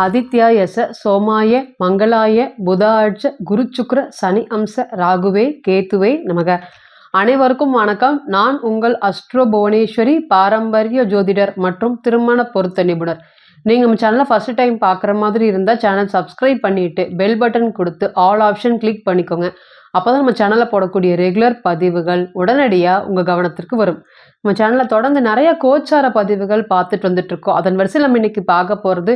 ஆதித்யாயச சோமாய மங்களாய புதாட்ச குரு சுக்ர சனி அம்ச ராகுவே கேத்துவே நமக. அனைவருக்கும் வணக்கம். நான் உங்கள் அஸ்ட்ரோ புவனேஸ்வரி பாரம்பரிய ஜோதிடர் மற்றும் திருமண பொருத்த நிபுணர். நீங்கள் நம்ம சேனலை ஃபஸ்ட் டைம் பார்க்குற மாதிரி இருந்தால் சேனல் சப்ஸ்கிரைப் பண்ணிவிட்டு பெல் பட்டன் கொடுத்து ஆல் ஆப்ஷன் கிளிக் பண்ணிக்கோங்க. அப்போ தான் நம்ம சேனலில் போடக்கூடிய ரெகுலர் பதிவுகள் உடனடியாக உங்கள் கவனத்திற்கு வரும். நம்ம சேனலில் தொடர்ந்து நிறைய கோச்சார பதிவுகள் பார்த்துட்டு வந்துட்டுருக்கோம். அதன் வரிசையில் நம்ம இன்னைக்கு பார்க்க போகிறது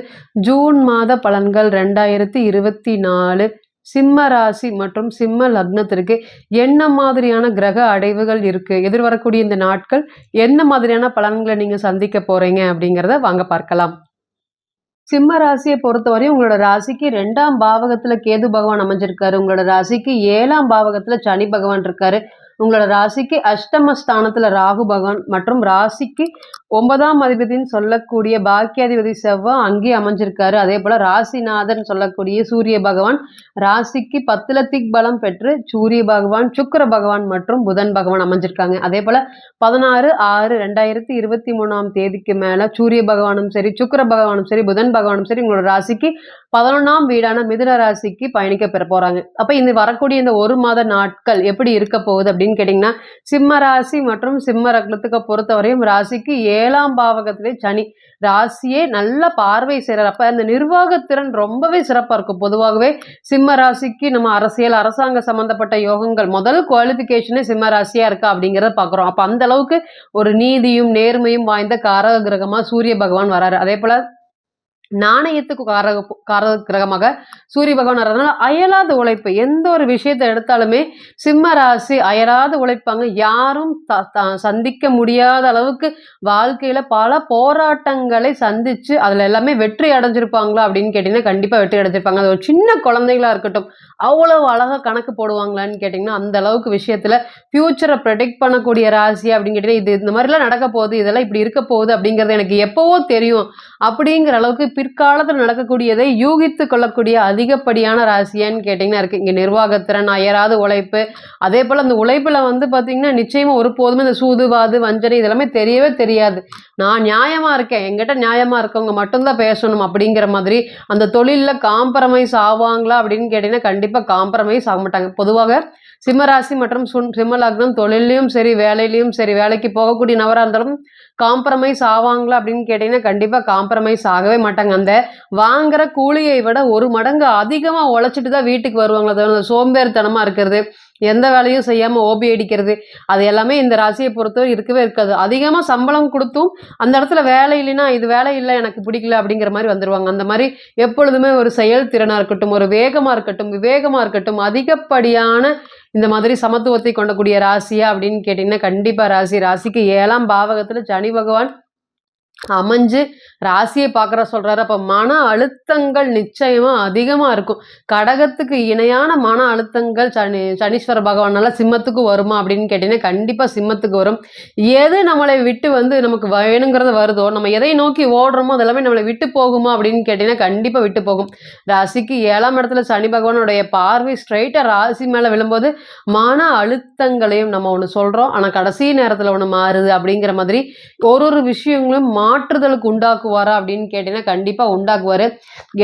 ஜூன் மாத பலன்கள் ரெண்டாயிரத்தி இருபத்தி நாலு சிம்ம ராசி மற்றும் சிம்ம லக்னத்திற்கு என்ன மாதிரியான கிரக அடைவுகள் இருக்குது எதிர்வரக்கூடிய இந்த நாட்கள் என்ன மாதிரியான பலன்களை நீங்கள் சந்திக்க போகிறீங்க அப்படிங்கிறத வாங்க பார்க்கலாம். சிம்ம ராசியை பொறுத்தவரையும் உங்களோட ராசிக்கு ரெண்டாம் பாவகத்துல கேது பகவான் அமைஞ்சிருக்காரு. உங்களோட ராசிக்கு ஏழாம் பாவகத்துல சனி பகவான் இருக்காரு. உங்களோட ராசிக்கு அஷ்டம ஸ்தானத்துல ராகு பகவான் மற்றும் ராசிக்கு ஒன்பதாம் அதிபதினு சொல்லக்கூடிய பாக்கியாதிபதி செவ்வாய் அங்கே அமைஞ்சிருக்காரு. அதே போல ராசிநாதன் சொல்லக்கூடிய சூரிய பகவான் ராசிக்கு பத்துல திக் பலம் பெற்று சூரிய பகவான் சுக்கர பகவான் மற்றும் புதன் பகவான் அமைஞ்சிருக்காங்க. அதே போல பதினாறு ஆறு ரெண்டாயிரத்தி இருபத்தி மூணாம் தேதிக்கு மேல சூரிய பகவானும் சரி சுக்கர பகவானும் சரி புதன் பகவானும் சரி உங்களோட ராசிக்கு பதினொன்றாம் வீடான மிதுன ராசிக்கு பயணிக்க பெற போறாங்க. அப்ப இந்த வரக்கூடிய இந்த ஒரு மாத நாட்கள் எப்படி இருக்க போகுது அப்படின்னு கேட்டீங்கன்னா சிம்ம ராசி மற்றும் சிம்ம ரக்னத்துக்கு பொறுத்தவரையும் ராசிக்கு ஏ ஏழாம் பாவகத்திலே சனி ராசியே நல்ல பார்வை செய்கிறார் அப்போ அந்த நிர்வாகத்திறன் ரொம்பவே சிறப்பாக இருக்கும். பொதுவாகவே சிம்ம ராசிக்கு நம்ம அரசியல் அரசாங்க சம்பந்தப்பட்ட யோகங்கள் முதல் குவாலிஃபிகேஷனே சிம்ம ராசியாக இருக்கா அப்படிங்கிறத பார்க்குறோம். அப்போ அந்த அளவுக்கு ஒரு நீதியும் நேர்மையும் வாய்ந்த காரக கிரகமாக சூரிய பகவான் வராரு. அதே போல் நாணயத்துக்கு காரக காரக கிரகமாக சூரிய பகவான் வர்றதுனால அயலாத உழைப்பு. எந்த ஒரு விஷயத்தை எடுத்தாலுமே சிம்ம ராசி அயராது உழைப்பாங்க. யாரும் த- த- சந்திக்க முடியாத அளவுக்கு வாழ்க்கையில பல போராட்டங்களை சந்திச்சு அதுல எல்லாமே வெற்றி அடைஞ்சிருப்பாங்களா அப்படின்னு கேட்டீங்கன்னா கண்டிப்பா வெற்றி அடைஞ்சிருப்பாங்க. அது ஒரு சின்ன குழந்தைகளா இருக்கட்டும் அவ்வளவு அழகா கணக்கு போடுவாங்களான்னு கேட்டிங்கன்னா அந்த அளவுக்கு விஷயத்துல ஃபியூச்சரை ப்ரெடிக்ட் பண்ணக்கூடிய ராசி அப்படின்னு கேட்டீங்கன்னா இது இந்த மாதிரிலாம் நடக்க போகுது இதெல்லாம் இப்படி இருக்க போகுது அப்படிங்கிறது எனக்கு எப்பவோ தெரியும். அப்படிங்கிற அளவுக்கு பிற்காலத்தில் நடக்கக்கூடியதை யூகித்து கொள்ளக்கூடிய அதிகப்படியான ராசியான்னு கேட்டிங்கன்னா இருக்கு. இங்கே நிர்வாகத்திறன் அயராத உழைப்பு. அதே போல் அந்த உழைப்பில் வந்து பார்த்தீங்கன்னா நிச்சயமாக ஒருபோதுமே இந்த சூதுவாது வஞ்சனை இதெல்லாமே தெரியவே தெரியாது. நான் நியாயமாக இருக்கேன். என்கிட்ட நியாயமாக இருக்கவங்க மட்டும்தான் பேசணும் அப்படிங்கிற மாதிரி அந்த தொழிலில் காம்ப்ரமைஸ் ஆவாங்களா அப்படின்னு கேட்டிங்கன்னா கண்டிப்பாக காம்ப்ரமைஸ் ஆக மாட்டாங்க. பொதுவாக சிம்மராசி மற்றும் சுன் சிம்ம தொழிலையும் சரி வேலையிலையும் சரி வேலைக்கு போகக்கூடிய நபராக இருந்தாலும் காம்ப்ரமைஸ் ஆவாங்களா அப்படின்னு கேட்டிங்கன்னா கண்டிப்பாக காம்ப்ரமைஸ் ஆகவே மாட்டாங்க. அந்த வாங்குற கூலியை விட ஒரு மடங்கு அதிகமாக உழைச்சிட்டு தான் வீட்டுக்கு வருவாங்களே தவிர அந்த சோம்பேறித்தனமாக இருக்கிறது எந்த வேலையும் செய்யாமல் ஓபி அடிக்கிறது. அது எல்லாமே இந்த ராசியை பொறுத்தவரை இருக்கவே இருக்காது. அதிகமாக சம்பளம் கொடுத்தும் அந்த இடத்துல வேலை இல்லைன்னா இது வேலை இல்லை எனக்கு பிடிக்கல அப்படிங்கிற மாதிரி வந்துடுவாங்க அந்த மாதிரி எப்பொழுதுமே ஒரு செயல் திறனாக இருக்கட்டும் ஒரு வேகமாக இருக்கட்டும் விவேகமாக இருக்கட்டும் அதிகப்படியான இந்த மாதிரி சமத்துவத்தை கொண்டக்கூடிய ராசியா அப்படின்னு கேட்டிங்கன்னா கண்டிப்பாக ராசி. ராசிக்கு ஏழாம் பாவகத்தில் சனி பகவான் அமைஞ்சு ராசியை பார்க்குற சொல்கிறாரு அப்போ மன அழுத்தங்கள் நிச்சயமாக அதிகமாக இருக்கும். கடகத்துக்கு இணையான மன அழுத்தங்கள் சனி சனீஸ்வர பகவானால சிம்மத்துக்கு வருமா அப்படின்னு கேட்டிங்கன்னா கண்டிப்பாக சிம்மத்துக்கு வரும். எது நம்மளை விட்டு வந்து நமக்கு வேணுங்கிறது வருதோ நம்ம எதை நோக்கி ஓடுறோமோ அதெல்லாமே நம்மளை விட்டு போகுமா அப்படின்னு கேட்டிங்கன்னா கண்டிப்பாக விட்டு போகும். ராசிக்கு ஏழாம் இடத்துல சனி பகவானுடைய பார்வை ஸ்ட்ரைட்டாக ராசி மேலே விழும்போது மன அழுத்தங்களையும் நம்ம ஒன்று சொல்கிறோம் ஆனால் கடைசி நேரத்தில் ஒன்று மாறுது அப்படிங்கிற மாதிரி ஒரு ஒரு விஷயங்களும் மாற்றுதலுக்கு உண்டாக்குவாரா அப்படின்னு கேட்டீங்கன்னா கண்டிப்பாக உண்டாக்குவார்.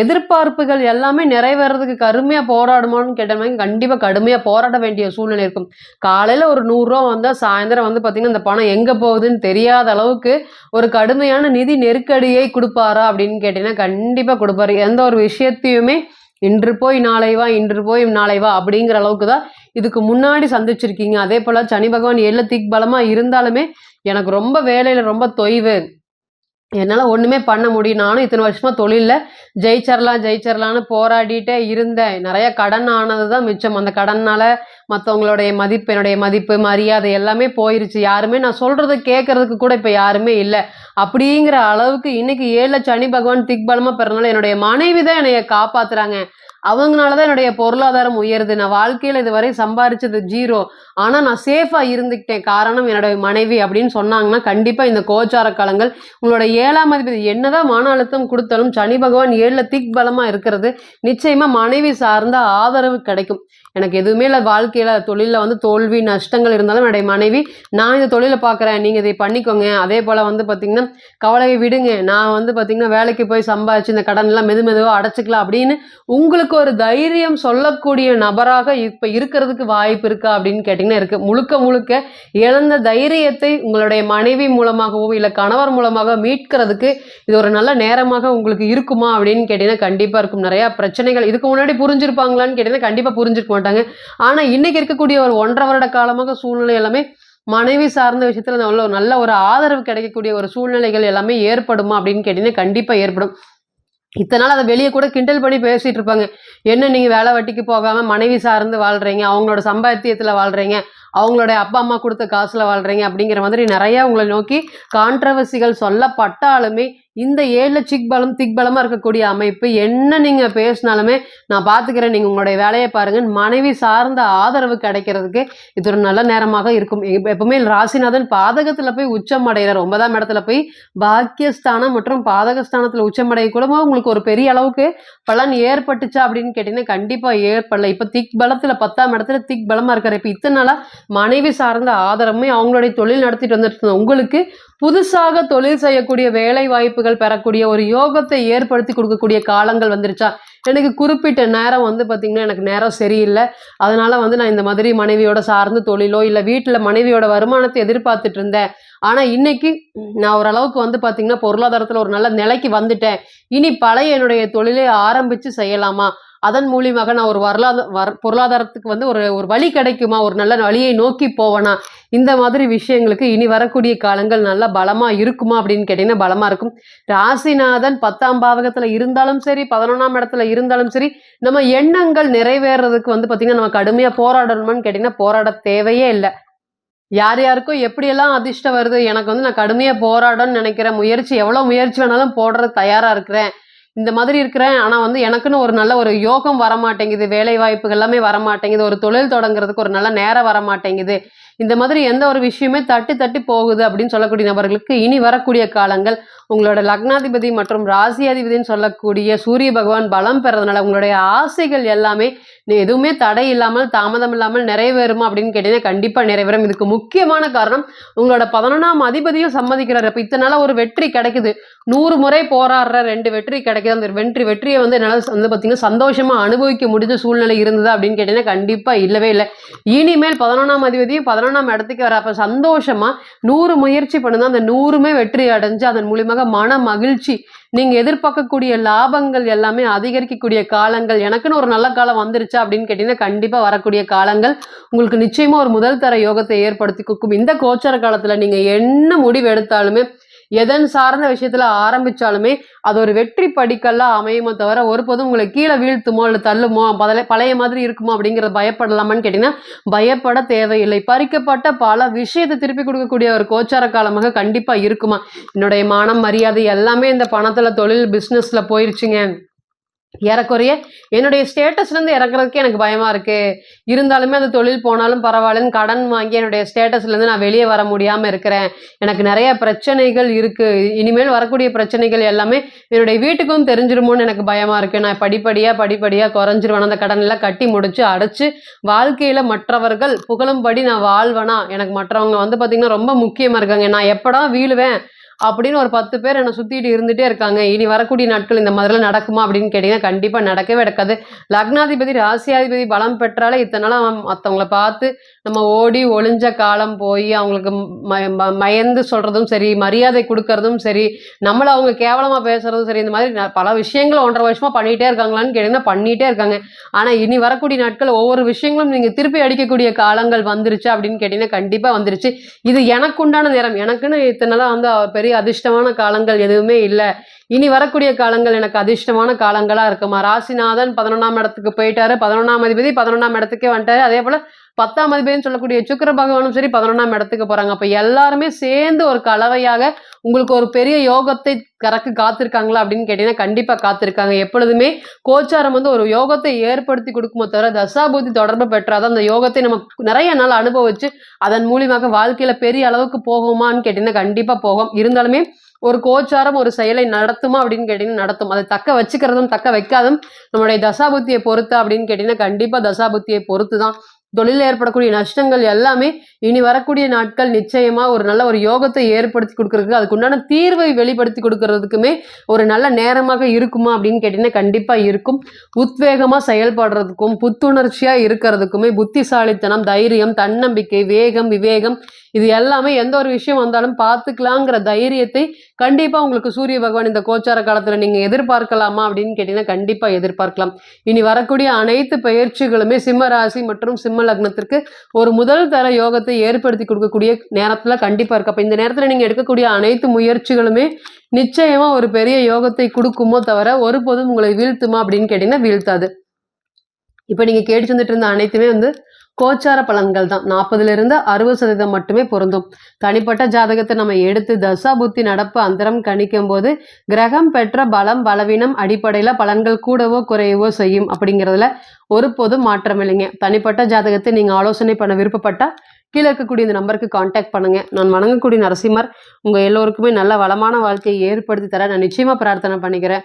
எதிர்பார்ப்புகள் எல்லாமே நிறைவேறதுக்கு கடுமையாக போராடுமான்னு கேட்டோம்னா கண்டிப்பாக கடுமையாக போராட வேண்டிய சூழ்நிலை இருக்கும். காலையில் ஒரு நூறுரூவா வந்தால் சாயந்தரம் வந்து பார்த்திங்கன்னா இந்த பணம் எங்கே போகுதுன்னு தெரியாத அளவுக்கு ஒரு கடுமையான நிதி நெருக்கடியை கொடுப்பாரா அப்படின்னு கேட்டீங்கன்னா கண்டிப்பாக கொடுப்பாரு. எந்த ஒரு விஷயத்தையுமே இன்று போய் நாளை வா இன்று போய் நாளை வா அப்படிங்கிற அளவுக்கு தான் இதுக்கு முன்னாடி சந்திச்சிருக்கீங்க. அதே போல் சனி பகவான் எல்ல திக் பலமாக இருந்தாலுமே எனக்கு ரொம்ப வேலையில் ரொம்ப தொய்வு. என்னால் ஒன்றுமே பண்ண முடியும். நானும் இத்தனை வருஷமாக தொழிலில். ஜெயிச்சிடலாம் ஜெயிச்சிடலான்னு போராடிட்டே இருந்தேன். நிறைய கடன் ஆனது தான் மிச்சம். அந்த கடனால் மற்றவங்களுடைய மதிப்பு என்னுடைய மதிப்பு மரியாதை எல்லாமே போயிருச்சு. யாருமே நான் சொல்கிறத கேட்கறதுக்கு கூட இப்போ யாருமே இல்லை. அப்படிங்கிற அளவுக்கு இன்னைக்கு ஏழு சனி பகவான் திக்பலமாக பிறனால என்னுடைய மனைவி தான் என்னைய காப்பாத்துறாங்க. அவங்களால தான் என்னுடைய பொருளாதாரம் உயருது. நான் வாழ்க்கையில் இதுவரை சம்பாரிச்சது ஜீரோ. ஆனால் நான் சேஃபாக இருந்துக்கிட்டேன் காரணம் என்னுடைய மனைவி அப்படின்னு சொன்னாங்கன்னா கண்டிப்பாக இந்த கோச்சார காலங்கள் உங்களோட ஏழாம் மதிப்பு என்னதான் மன அழுத்தம் கொடுத்தாலும் சனி பகவான் ஏழில் திக் பலமாக இருக்கிறது. நிச்சயமாக மனைவி சார்ந்த ஆதரவு கிடைக்கும். எனக்கு எதுவுமே இல்லை. வாழ்க்கையில் தொழிலில் வந்து தோல்வி நஷ்டங்கள் இருந்தாலும் என்னுடைய மனைவி நான் இந்த தொழிலை பார்க்குறேன். நீங்கள் இதை பண்ணிக்கோங்க. அதே போல் வந்து பார்த்திங்கன்னா கவலையை விடுங்க. நான் வந்து பார்த்திங்கன்னா வேலைக்கு போய் சம்பாதிச்சு இந்த கடன்லாம் மெது மெதுவாக அடைச்சிக்கலாம் அப்படின்னு உங்களுக்கு ஒரு தைரியம் சொல்லக்கூடிய நபராக இப்போ இருக்கிறதுக்கு வாய்ப்பு இருக்கா அப்படின்னு கேட்டிங்கன்னா இருக்குது முழுக்க முழுக்க இழந்த தைரியத்தை உங்களுடைய மனைவி மூலமாகவோ இல்லை கணவர் மூலமாக மீட்கிறதுக்கு இது ஒரு நல்ல நேரமாக உங்களுக்கு இருக்குமா அப்படின்னு கேட்டிங்கன்னா கண்டிப்பாக இருக்கும். நிறையா பிரச்சனைகள் இதுக்கு முன்னாடி புரிஞ்சிருப்பாங்களான்னு கேட்டிங்கன்னா கண்டிப்பாக புரிஞ்சிருக்க மாட்டாங்க. ஆனால் இன்றைக்கி இருக்கக்கூடிய ஒரு ஒன்றரை வருட காலமாக சூழ்நிலை எல்லாமே மனைவி சார்ந்த விஷயத்துல நல்ல ஒரு நல்ல ஒரு ஆதரவு கிடைக்கக்கூடிய ஒரு சூழ்நிலைகள் எல்லாமே ஏற்படுமா அப்படின்னு கேட்டீங்கன்னா கண்டிப்பாக ஏற்படும். இத்தனை நாள் அதை வெளியே கூட கிண்டல் பண்ணி பேசிகிட்டு இருப்பாங்க. என்ன நீங்கள் வேலை வட்டிக்கு போகாமல் மனைவி சார்ந்து வாழ்கிறீங்க அவங்களோட சம்பாத்தியத்தில் வாழ்கிறீங்க அவங்களோட அப்பா அம்மா கொடுத்த காசில் வாழ்கிறீங்க அப்படிங்கிற மாதிரி நிறையா உங்களை நோக்கி கான்ட்ரவர்சிகள் சொல்லப்பட்டாலுமே இந்த ஏழில் சிக் பலம் திக் இருக்கக்கூடிய அமைப்பு என்ன நீங்கள் பேசினாலுமே நான் பார்த்துக்கிறேன் நீங்கள் உங்களுடைய வேலையை பாருங்கள் மனைவி சார்ந்த ஆதரவு கிடைக்கிறதுக்கு இது ஒரு நல்ல நேரமாக இருக்கும். எப்ப- எப்பவுமே ராசிநாதன் பாதகத்தில் போய் உச்சம் அடைகிறார். ஒன்பதாம் இடத்துல போய் பாக்கியஸ்தானம் மற்றும் பாதகஸ்தானத்தில் உச்சம் அடைய உங்களுக்கு ஒரு பெரிய அளவுக்கு பலன் ஏற்பட்டுச்சா அப்படின்னு கேட்டிங்கன்னா கண்டிப்பாக ஏற்படல. இப்போ திக் பலத்தில் பத்தாம் இடத்துல திக் பலமாக இருக்காரு. இப்போ இத்தனை நாளாக மனைவி சார்ந்த ஆதரவுமே அவங்களுடைய தொழில் நடத்திட்டு வந்துட்டு இருந்தோம் உங்களுக்கு புதுசாக தொழில் செய்யக்கூடிய வேலை வாய்ப்புகள் பெறக்கூடிய ஒரு யோகத்தை ஏற்படுத்தி கொடுக்கக்கூடிய காலங்கள் வந்துருச்சா? எனக்கு குறிப்பிட்ட நேரம் வந்து பார்த்திங்கன்னா எனக்கு நேரம் சரியில்லை. அதனால் வந்து நான் இந்த மாதிரி மனைவியோட சார்ந்து தொழிலோ இல்லை வீட்டில் மனைவியோட வருமானத்தை எதிர்பார்த்துட்டு இருந்தேன். ஆனால் இன்றைக்கி நான் ஓரளவுக்கு வந்து பார்த்திங்கன்னா பொருளாதாரத்தில் ஒரு நல்ல நிலைக்கு வந்துட்டேன். இனி பழைய என்னுடைய தொழிலை ஆரம்பித்து செய்யலாமா? அதன் மூலியமாக நான் ஒரு வரலாத வர் பொருளாதாரத்துக்கு வந்து ஒரு ஒரு வழி கிடைக்குமா? ஒரு நல்ல வழியை நோக்கி போவேனா? இந்த மாதிரி விஷயங்களுக்கு இனி வரக்கூடிய காலங்கள் நல்லா பலமா இருக்குமா அப்படின்னு கேட்டீங்கன்னா பலமா இருக்கும். ராசிநாதன் பத்தாம் பாவகத்துல இருந்தாலும் சரி பதினொன்றாம் இடத்துல இருந்தாலும் சரி நம்ம எண்ணங்கள் நிறைவேறதுக்கு வந்து பாத்தீங்கன்னா நம்ம கடுமையா போராடணுமான்னு கேட்டீங்கன்னா போராட தேவையே இல்லை. யார் யாருக்கும் எப்படியெல்லாம் அதிர்ஷ்டம் வருது எனக்கு வந்து நான் கடுமையாக போராடணும்னு நினைக்கிற முயற்சி எவ்வளோ முயற்சி வேணாலும் போடுறது தயாராக இருக்கிறேன். இந்த மாதிரி இருக்கிறேன். ஆனால் வந்து எனக்குன்னு ஒரு நல்ல ஒரு யோகம் வர மாட்டேங்குது வேலை வாய்ப்புகள் எல்லாமே வர மாட்டேங்குது ஒரு தொழில் தொடங்குறதுக்கு ஒரு நல்ல நேரம் வர மாட்டேங்குது இந்த மாதிரி எந்த ஒரு விஷயமே தட்டி தட்டி போகுது அப்படின்னு சொல்லக்கூடிய நபர்களுக்கு இனி வரக்கூடிய காலங்கள் உங்களோட லக்னாதிபதி மற்றும் ராசியாதிபதினு சொல்லக்கூடிய சூரிய பகவான் பலம் பெறதுனால உங்களுடைய ஆசைகள் எல்லாமே எதுவுமே தடை இல்லாமல் தாமதம் இல்லாமல் நிறைவேறுமா அப்படின்னு கேட்டீங்கன்னா கண்டிப்பாக நிறைவேறும். இதுக்கு முக்கியமான காரணம் உங்களோட பதினொன்றாம் அதிபதியும் சம்மதிக்கிறார். இப்போ இத்தனை ஒரு வெற்றி கிடைக்குது. நூறு முறை போராடுற ரெண்டு வெற்றி கிடைக்குது. அந்த வெற்றி வெற்றியை வந்து என்னால் வந்து பார்த்தீங்கன்னா சந்தோஷமாக அனுபவிக்க முடிஞ்ச சூழ்நிலை இருந்தது அப்படின்னு கேட்டீங்கன்னா கண்டிப்பாக இல்லவே இல்லை. இனிமேல் பதினொன்றாம் அதிபதியும் பதினொன்றாம் இடத்துக்கு வர அப்போ சந்தோஷமா நூறு முயற்சி பண்ணுது அந்த நூறுமே வெற்றி அடைஞ்சு அதன் மூலியமாக மன மகிழ்ச்சி நீங்க எதிர்பார்க்கக்கூடிய லாபங்கள் எல்லாமே அதிகரிக்கக்கூடிய காலங்கள் எனக்குன்னு ஒரு நல்ல காலம் வந்துருச்சா அப்படின்னு கேட்டிங்கன்னா கண்டிப்பா வரக்கூடிய காலங்கள் உங்களுக்கு நிச்சயமா ஒரு முதல் தர யோகத்தை ஏற்படுத்தி கொடுக்கும். இந்த கோச்சர காலத்துல நீங்க என்ன முடிவு எடுத்தாலுமே எதன் சார்ந்த விஷயத்துல ஆரம்பிச்சாலுமே அது ஒரு வெற்றி படிக்கல்லாம் அமையுமோ தவிர ஒருபோதும் உங்களை கீழே வீழ்த்துமோ இல்லை தள்ளுமோ பழைய பழைய மாதிரி இருக்குமோ அப்படிங்கிறத பயப்படலாமான்னு கேட்டீங்கன்னா பயப்பட தேவையில்லை. பறிக்கப்பட்ட பல விஷயத்தை திருப்பி கொடுக்கக்கூடிய ஒரு கோச்சார காலமாக கண்டிப்பா இருக்குமா? என்னுடைய மானம் மரியாதை எல்லாமே இந்த பணத்துல தொழில் பிஸ்னஸில் போயிருச்சுங்க. ஏறக்குறைய என்னுடைய ஸ்டேட்டஸ்லேருந்து இறக்குறதுக்கு எனக்கு பயமாக இருக்குது இருந்தாலுமே அந்த தொழில் போனாலும் பரவாயில்லன்னு கடன் வாங்கி என்னுடைய ஸ்டேட்டஸ்லேருந்து நான் வெளியே வர முடியாமல் இருக்கிறேன். எனக்கு நிறைய பிரச்சனைகள் இருக்குது இனிமேல் வரக்கூடிய பிரச்சனைகள் எல்லாமே என்னுடைய வீட்டுக்கும் தெரிஞ்சிருமோன்னு எனக்கு பயமாக இருக்குது நான் படிப்படியாக படிப்படியாக குறைஞ்சிருவேன். அந்த கடன் எல்லாம் கட்டி முடித்து அடைச்சு வாழ்க்கையில் மற்றவர்கள் புகழும்படி நான் வாழ்வேனா? எனக்கு மற்றவங்க வந்து பார்த்திங்கன்னா ரொம்ப முக்கியமாக இருக்காங்க. நான் எப்படா வீழுவேன்? அப்படின்னு ஒரு பத்து பேர் என்னை சுற்றிட்டு இருந்துகிட்டே இருக்காங்க. இனி வரக்கூடிய நாட்கள் இந்த மாதிரிலாம் நடக்குமா அப்படின்னு கேட்டிங்கன்னா கண்டிப்பாக நடக்கவே நடக்காது. லக்னாதிபதி ராசியாதிபதி பலம் பெற்றாலே இத்தனை நாளாக மற்றவங்கள பார்த்து நம்ம ஓடி ஒளிஞ்ச காலம் போய் அவங்களுக்கு ம- ம- மயந்து சொல்கிறதும் சரி மரியாதை கொடுக்கறதும் சரி நம்மளை அவங்க கேவலமாக பேசுறதும் சரி இந்த மாதிரி பல விஷயங்கள் ஒன்றரை வருஷமாக பண்ணிகிட்டே இருக்காங்களான்னு கேட்டிங்கன்னா பண்ணிகிட்டே இருக்காங்க. ஆனால் இனி வரக்கூடிய நாட்கள் ஒவ்வொரு விஷயங்களும் நீங்கள் திருப்பி அடிக்கக்கூடிய காலங்கள் வந்துருச்சு அப்படின்னு கேட்டிங்கன்னா கண்டிப்பாக வந்துருச்சு. இது எனக்குண்டான நேரம். எனக்குன்னு இத்தனை நாளா வந்து பெரிய அதிர்ஷ்டமான காலங்கள் எதுவுமே இல்லை. இனி வரக்கூடிய காலங்கள் எனக்கு அதிர்ஷ்டமான காலங்களா இருக்குமா? ராசிநாதன் பதினொன்றாம் இடத்துக்கு போயிட்டாரு. பதினொன்றாம் அதிபதி பதினொன்றாம் இடத்துக்கே வந்துட்டாரு. அதே போல பத்தாம் அதிபதினு சொல்லக்கூடிய சுக்கிர பகவானும் சரி பதினொன்றாம் இடத்துக்கு போறாங்க. அப்ப எல்லாருமே சேர்ந்து ஒரு கலவையாக உங்களுக்கு ஒரு பெரிய யோகத்தை கறக்கு காத்திருக்காங்களா அப்படின்னு கேட்டீங்கன்னா கண்டிப்பா காத்திருக்காங்க. எப்பொழுதுமே கோச்சாரம் வந்து ஒரு யோகத்தை ஏற்படுத்தி கொடுக்குமோ தவிர தசாபூதி தொடர்பு பெற்றாதான் அந்த யோகத்தை நம்ம நிறைய நாள் அனுபவிச்சு அதன் மூலியமாக வாழ்க்கையில பெரிய அளவுக்கு போகுமான்னு கேட்டீங்கன்னா கண்டிப்பா போகும். இருந்தாலுமே ஒரு கோச்சாரம் ஒரு செயலை நடத்துமா அப்படின்னு கேட்டீங்கன்னா நடத்தும். அதை தக்க வச்சுக்கிறதும் தக்க வைக்காதும் நம்மளுடைய தசாபுத்தியை பொறுத்தா அப்படின்னு கேட்டீங்கன்னா கண்டிப்பா தசாபுத்தியை பொறுத்து தான் தொழிலில் ஏற்படக்கூடிய நஷ்டங்கள் எல்லாமே இனி வரக்கூடிய நாட்கள் நிச்சயமா ஒரு நல்ல ஒரு யோகத்தை ஏற்படுத்தி கொடுக்கறதுக்கு அதுக்கு உண்டான தீர்வை வெளிப்படுத்தி கொடுக்கறதுக்குமே ஒரு நல்ல நேரமாக இருக்குமா அப்படின்னு கேட்டீங்கன்னா கண்டிப்பா இருக்கும். உத்வேகமா செயல்படுறதுக்கும் புத்துணர்ச்சியா இருக்கிறதுக்குமே புத்திசாலித்தனம் தைரியம் தன்னம்பிக்கை வேகம் விவேகம் இது எல்லாமே எந்த ஒரு விஷயம் வந்தாலும் பார்த்துக்கலாங்கிற தைரியத்தை கண்டிப்பாக உங்களுக்கு சூரிய பகவான் இந்த கோச்சார காலத்தில் நீங்கள் எதிர்பார்க்கலாமா அப்படின்னு கேட்டிங்கன்னா கண்டிப்பாக எதிர்பார்க்கலாம். இனி வரக்கூடிய அனைத்து பயிற்சிகளுமே சிம்ம ராசி மற்றும் சிம்ம லக்னத்திற்கு ஒரு முதல் தர யோகத்தை ஏற்படுத்தி கொடுக்கக்கூடிய நேரத்துல கண்டிப்பா இருக்கு. அப்ப இந்த நேரத்தில் நீங்க எடுக்கக்கூடிய அனைத்து முயற்சிகளுமே நிச்சயமா ஒரு பெரிய யோகத்தை கொடுக்குமோ தவிர ஒருபோதும் உங்களை வீழ்த்துமா அப்படின்னு கேட்டிங்கன்னா வீழ்த்தாது. இப்போ நீங்கள் கேட்டு வந்துட்டு இருந்த அனைத்துமே வந்து கோச்சார பலன்கள் தான். நாற்பதுலேருந்து அறுபது சதவீதம் மட்டுமே பொருந்தும். தனிப்பட்ட ஜாதகத்தை நம்ம எடுத்து தசா புத்தி நடப்பு அந்தரம் கணிக்கும் போது கிரகம் பெற்ற பலம் பலவீனம் அடிப்படையில் பலன்கள் கூடவோ குறையவோ செய்யும் அப்படிங்கிறதுல ஒருபோதும் மாற்றம் இல்லைங்க. தனிப்பட்ட ஜாதகத்தை நீங்கள் ஆலோசனை பண்ண விருப்பப்பட்டால் கீழே இருக்கக்கூடிய இந்த நம்பருக்கு காண்டாக்ட் பண்ணுங்க. நான் வணங்கக்கூடிய நரசிம்மர் உங்கள் எல்லோருக்குமே நல்ல வளமான வாழ்க்கையை ஏற்படுத்தி தர நான் நிச்சயமாக பிரார்த்தனை பண்ணிக்கிறேன்.